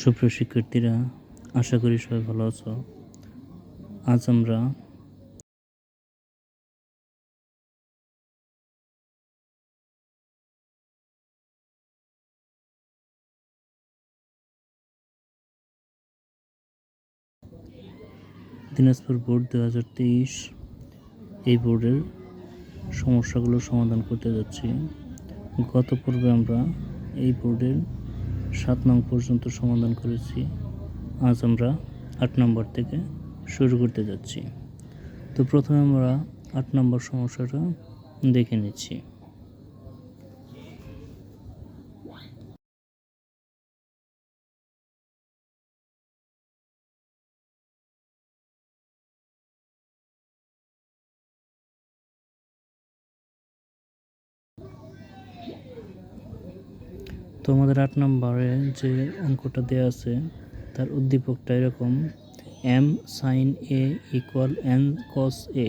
সুপ্রিয় শিক্ষার্থীরা, আশা করি সবাই ভালো আছো। আজ আমরা দিনাজপুর বোর্ড দু হাজার তেইশ এই বোর্ডের সমস্যাগুলো সমাধান করতে যাচ্ছি। গত পর্বে আমরা এই বোর্ডের সাত নং পর্যন্ত সমাধান করেছি। আজ আমরা আট নম্বর থেকে শুরু করতে যাচ্ছি। তো প্রথমে আমরা আট নম্বর সমস্যাটা দেখে নিচ্ছি। তো আমাদের আট নম্বরে যে অঙ্কটা দেওয়া আছে, তার উদ্দীপকটা এরকম M sine A equal N cos A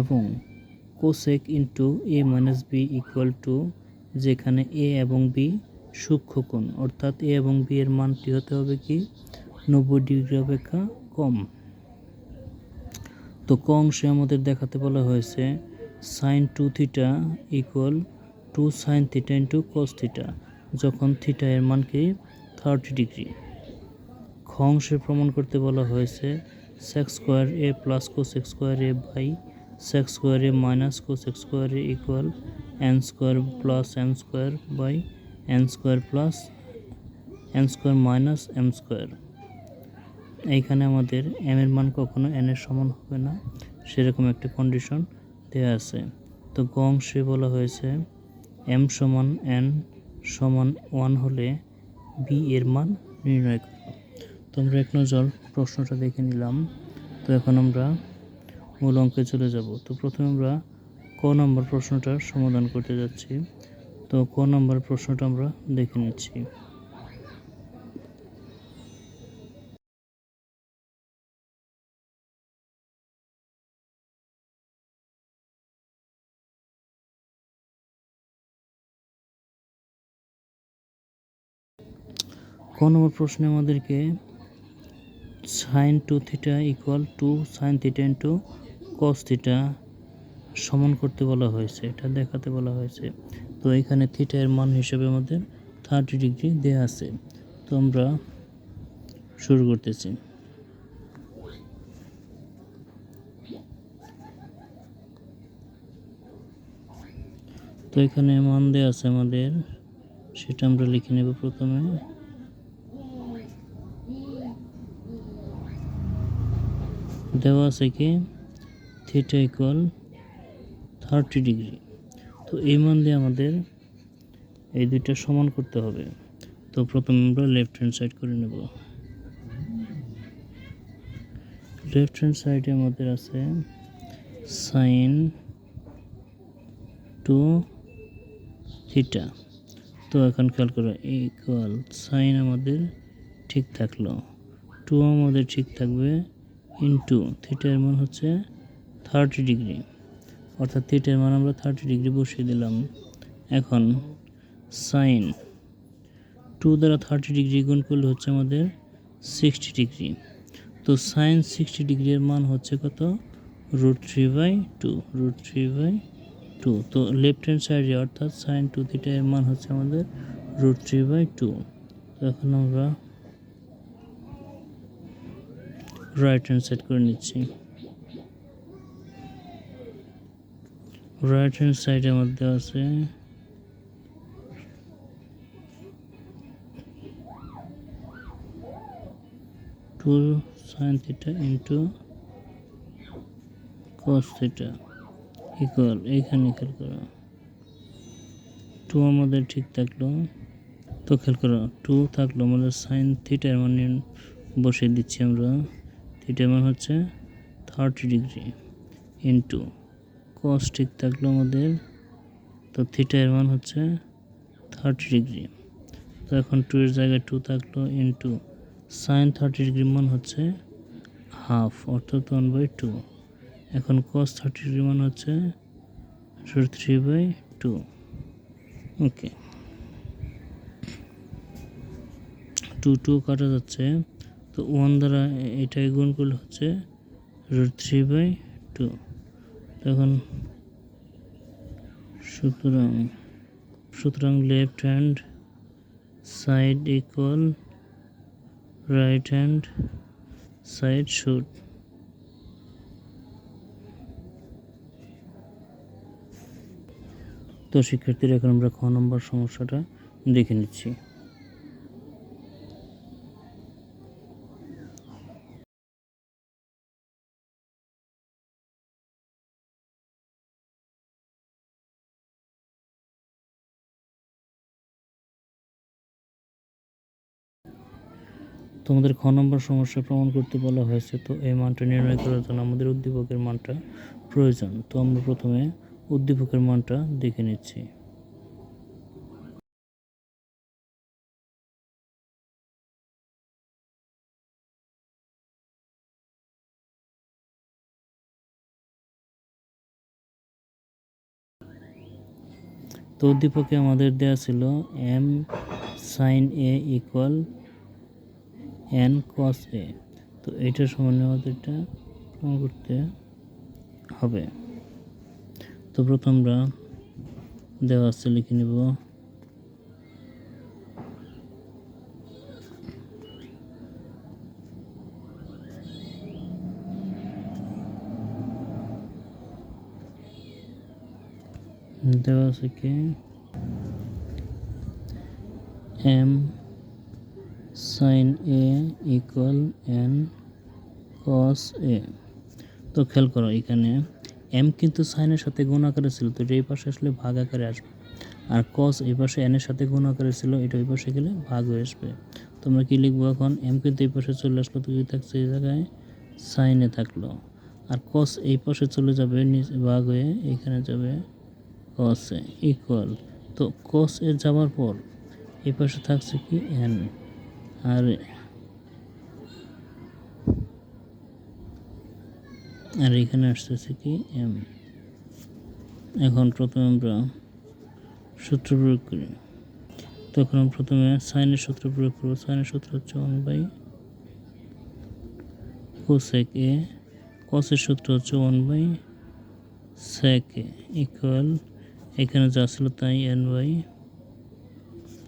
এবং cosec into A minus B equal to যেখানে এ এবং বি সূক্ষ্মকোণ অর্থাৎ এ এবং বি এর মানটি হতে হবে কি নব্বই ডিগ্রি অপেক্ষা কম। তো ক অংশে আমাদের দেখাতে বলা হয়েছে sine two theta equal to sine theta into cos theta যখন থিটা এর মান কি? থার্টি ডিগ্রি খ অংশে প্রমাণ করতে বলা হয়েছে sec square A plus cosec square A by sec square A minus cosec square A equal N square plus N square by N square plus N square minus M square এইখানে আমাদের M এর মান কখনো N এর সমান হবে না। সেরকম একটা কন্ডিশন দেওয়া আছে। তো গ অংশে বলা হয়েছে এম সমান এন সমান ওয়ান হলে বি এর মান নির্ণয় করো। তো আমরা এক নজর প্রশ্নটা দেখে নিলাম। তো এখন আমরা মূল অঙ্কে চলে যাব। তো প্রথমে আমরা ক নম্বর প্রশ্নটার সমাধান করতে যাচ্ছি। তো ক নম্বর প্রশ্নটা আমরা দেখে নিচ্ছি। ক নম্বর প্রশ্নে আমাদেরকে sine two theta equal to sine theta into cos theta সমান করতে বলা হয়েছে, এটা দেখাতে বলা হয়েছে। তো এখানে থিটা এর মান হিসেবে আমাদের থার্টি ডিগ্রি দেওয়া আছে। তো আমরা শুরু করতেছি। তো এখানে মান দেওয়া আছে আমাদের, সেটা আমরা লিখে নেব প্রথমে। দেওয়া আছে কি? থিটা ইকুয়াল থার্টি ডিগ্রি তো এই মান দিয়ে আমাদের এই দুইটা সমান করতে হবে। তো প্রথমে আমরা লেফট হ্যান্ড সাইড করে নেব। লেফট হ্যান্ড সাইডে আমাদের আছে সাইন টু থিটা তো এখন খেয়াল করো ইকুয়াল সাইন আমাদের ঠিক থাকল। টু আমাদের ঠিক থাকবে ইন্টু থিটার মান হচ্ছে থার্টি ডিগ্রি অর্থাৎ থিটার মান আমরা থার্টি ডিগ্রি বসিয়ে দিলাম। এখন সাইন টু দ্বারা থার্টি ডিগ্রি গুণ করলে হচ্ছে আমাদের সিক্সটি ডিগ্রি তো সাইন সিক্সটি ডিগ্রির মান হচ্ছে কত? Root three by two root three by two তো লেফট হ্যান্ড সাইডে অর্থাৎ সাইন টু থিটা এর মান হচ্ছে আমাদের রুট থ্রি বাই টু এখন আমরা রাইট হ্যান্ড সাইড করে নিচ্ছি। রাইট হ্যান্ড সাইডের মধ্যে আছে। Two sine theta into cos theta equal এইখানে খেয়াল করো। টু আমাদের ঠিক থাকল। তো খেয়াল করো টু থাকল আমাদের সাইন থিটার মানে বসিয়ে দিচ্ছি আমরা। থিটার মান হচ্ছে থার্টি ডিগ্রি ইন্টু কস ঠিক থাকল আমাদের, তো থিটার মান হচ্ছে থার্টি ডিগ্রি তো এখন টু এর জায়গায় টু থাকল ইন্টু সাইন থার্টি ডিগ্রি মান হচ্ছে হাফ অর্থাৎ ওয়ান বাই টু এখন কস থার্টি ডিগ্রি মান হচ্ছে three by two okay two two কাটা যাচ্ছে তো ওয়ান দ্বারা এ- এটাকে গুণ করলে হচ্ছে রুট থ্রি বাই টু তখন সুতরাং সুতরাং left hand side equal right hand side should তো শিক্ষার্থীরা, এখন আমরা খ নম্বর সমস্যাটা দেখে নিচ্ছি। তোমাদের খ নম্বর সমস্যা প্রমাণ করতে বলা হয়েছে, তো এই মানটা নির্ণয় করার জন্য আমাদের উদ্দীপকের মানটা প্রয়োজন। তো আমরা প্রথমে উদ্দীপকের মানটা দেখে নিচ্ছি। তো উদ্দীপকে আমাদের দেওয়া ছিল M sine A equal N cos A তো এইটার সমান আমাদের এটা প্রমাণ করতে হবে। তো প্রথম আমরা দেওয়া আছে লিখে নিব। দেওয়া আছে M sine A equal N cos A তো খেয়াল করো, এখানে এম কিন্তু সাইনের সাথে গুণ আকারে ছিল, তো এটা এই পাশে আসলে ভাগ আকারে আসবে, আর কস এই পাশে এনের সাথে গুণ আকারে ছিল, এটা ওই পাশে গেলে ভাগ হয়ে আসবে। তোমরা কি লিখব এখন? এম কিন্তু এই পাশে চলে আসলো, তো কি থাকছে? এই জায়গায় সাইনে থাকল। আর কস এই পাশে চলে যাবে, নিচে ভাগ হয়ে এখানে যাবে কস ইকুয়াল তো কস এ যাওয়ার পর এই পাশে থাকছে কি এন আর আর এখানে আসতেছে কি, এম, এখন প্রথমে আমরা সূত্র প্রয়োগ করি। তখন প্রথমে সাইনের সূত্র প্রয়োগ করব। সাইনের সূত্র হচ্ছে ওয়ান বাই কোসেক এ কসের সূত্র হচ্ছে one by sec A equal এখানে যা ছিল তাই এন বাই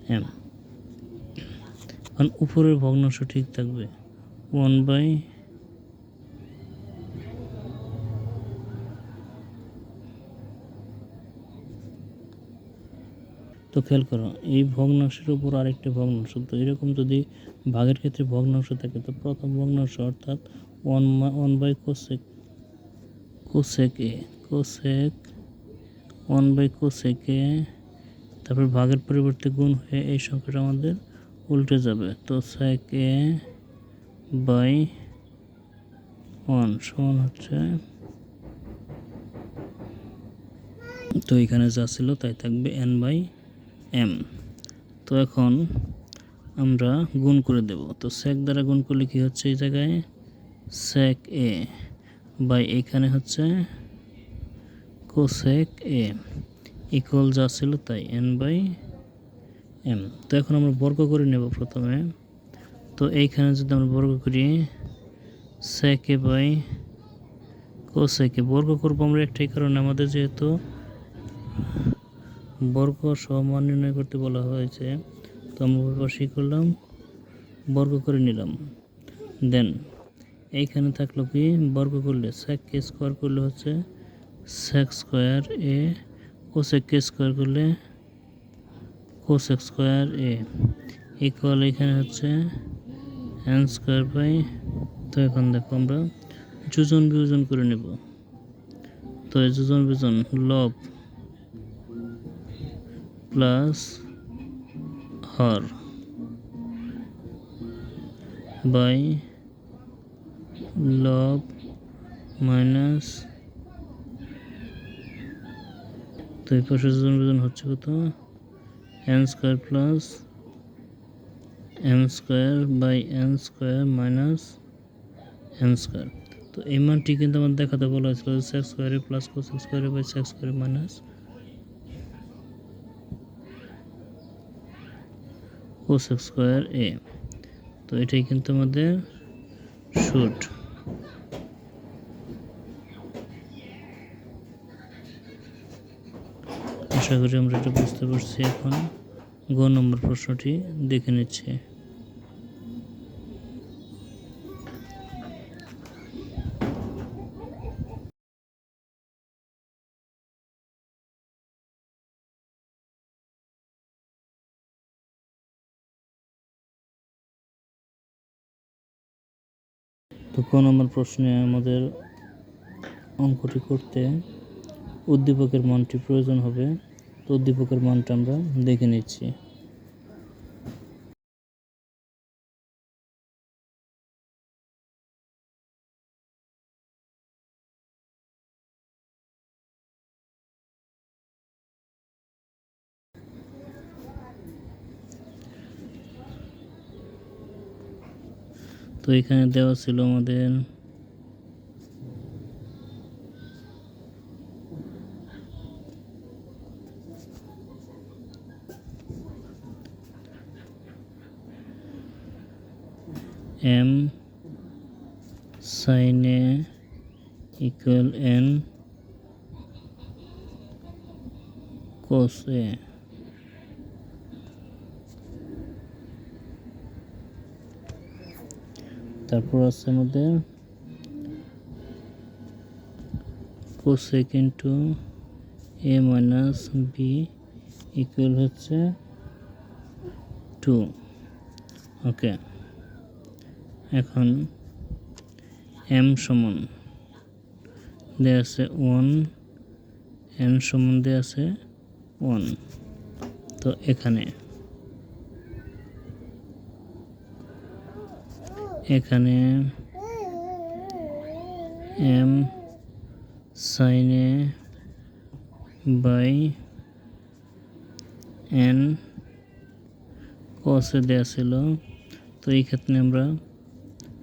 এম এখন উপরের ভগ্নাংশ ঠিক থাকবে। ওয়ান বাই তো খেয়াল করো, এই ভগ্নাংশের উপর আরেকটি ভগ্নাংশ। তো এরকম যদি ভাগের ক্ষেত্রে ভগ্নাংশ থাকে, তো প্রথম ভগ্নাংশ অর্থাৎ one one by cosec cosec A, cosec, one by cosec A, তারপর ভাগের পরিবর্তে গুণ হয়ে এই সংখ্যাটা আমাদের উল্টে যাবে। তো সেক এ বাই ওয়ান সমান হচ্ছে তো এখানে যা ছিল তাই থাকবে এন বাই এম। তো এখন আমরা গুণ করে দেব। তো সেক দ্বারা গুণ করলে কি হচ্ছে এই জায়গায়? সেক এ বাই এখানে হচ্ছে কোসেক এ ইকুয়াল যা ছিল তাই এন বাই এম তো এখন আমরা বর্গ করে নেব প্রথমে। তো এইখানে যদি আমরা বর্গ করি সেক বাই কোসেকে বর্গ করব আমরা একটাই কারণে আমাদের যেহেতু বর্গ সমান নির্ণয় করতে বলা হয়েছে। তো আমরা পাশে করলাম, বর্গ করে নিলাম। দেন এইখানে থাকল কি? বর্গ করলে সেক কে স্কোয়ার করলে হচ্ছে সেক স্কোয়ার এ কোসেক কে স্কোয়ার করলে কোসেক স্কোয়ার এ ইকুয়াল এখানে হচ্ছে এন স্কোয়ার বাই তো এখন দেখো আমরা যোজন বিয়োজন করে নেব। তো যোজন বিয়োজন লব প্লাস হর বাই লব মাইনাস তো এই পাশে বিয়োজন হচ্ছে কত? N square plus M square by N square minus N square তো এই মানটি কিন্তু আমার দেখাতে বলা হয়েছিল সেক্স স্কোয়ারে প্লাস কোস স্কোয়ারে বাই সেক্স স্কোয়ারে মাইনাস কোস স্কোয়ার এ তো এটাই কিন্তু আমাদের শুট আশা করি আমরা এটা বুঝতে পারছি এখন। গ নম্বর প্রশ্নটি দেখে নিচ্ছি। তো ক নম্বর প্রশ্নে আমাদের অঙ্কটি করতে উদ্দীপকের মানটি প্রয়োজন হবে। তো উদ্দীপকের মানটা আমরা দেখে নিচ্ছি। এখানে দেওয়া ছিল আমাদের M sin a equal n cos তারপর আছে আমাদের cosec into A minus B equal হচ্ছে টু ওকে এখন এম সমান দেয়া আছে ওয়ান এন সমান দেয়া আছে ওয়ান তো এখানে এখানে এম সাইনে বাই এন কসে দেওয়া ছিল। তো এই ক্ষেত্রে আমরা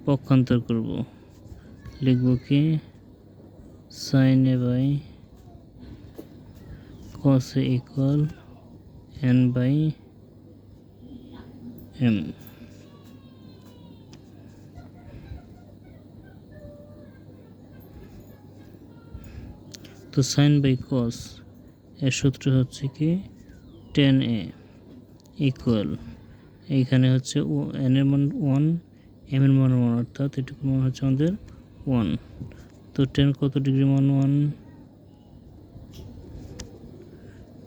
পক্ষান্তর করব। লিখব কি? সাইনে বাই কসে ইকুয়াল এন বাই এম তো সাইন বাই কস এর সূত্র হচ্ছে কি টেন এ ইকুয়াল এইখানে হচ্ছে ও এন এর মান ওয়ান এম এর মান ওয়ান অর্থাৎ এটুকু মান হচ্ছে আমাদের ওয়ান তো টেন কত ডিগ্রি মান one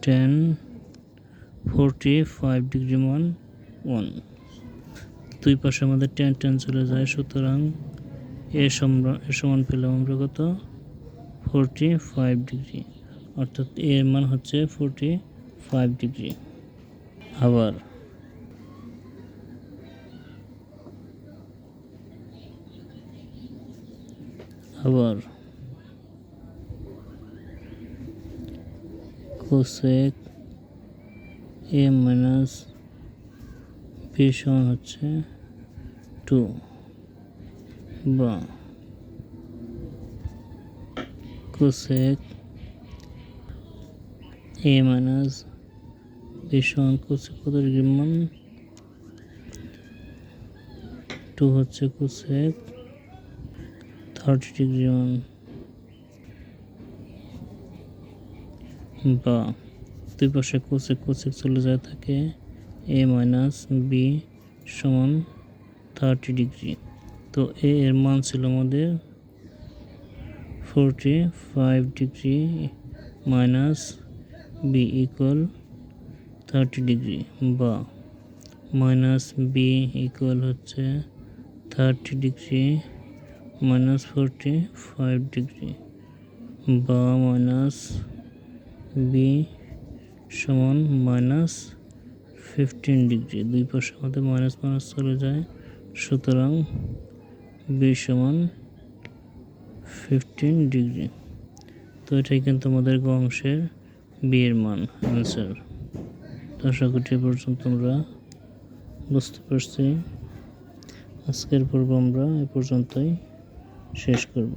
tan forty five degree মান ওয়ান দুই পাশে আমাদের টেন টেন চলে যায়, সুতরাং এ সমান পেলাম আমরা কত? ফোরটি ফাইভ ডিগ্রি অর্থাৎ এর মান হচ্ছে ফোরটি ফাইভ ডিগ্রি আবার আবার কোসেক এ মাইনাস বি সমান হচ্ছে টু বা কোসেক এ মাইনাস বি সমান কোসেক কত টু হচ্ছে কোসেক থার্টি ডিগ্রি মান। বা, দুই পাশে কোসেক কোসেক চলে যায় থাকে এ মাইনাস বি সমান থার্টি ডিগ্রি তো এ এর মান ছিল আমাদের forty five degree minus B equal thirty degree বা মাইনাস বি ইকুয়াল হচ্ছে thirty degree minus forty five degree বা মাইনাস বি সমান মাইনাস ফিফটিন ডিগ্রি দুই পাশে আমাদের মাইনাস মাইনাস চলে যায়। সুতরাং বি সমান ফিফটিন ডিগ্রি তো এটাই কিন্তু আমাদের গ অংশের বিয়ের মান অ্যান্সার তো আশা করছি পর্যন্ত আমরা বুঝতে পারছি। আজকের পর্ব আমরা এ পর্যন্তই শেষ করব।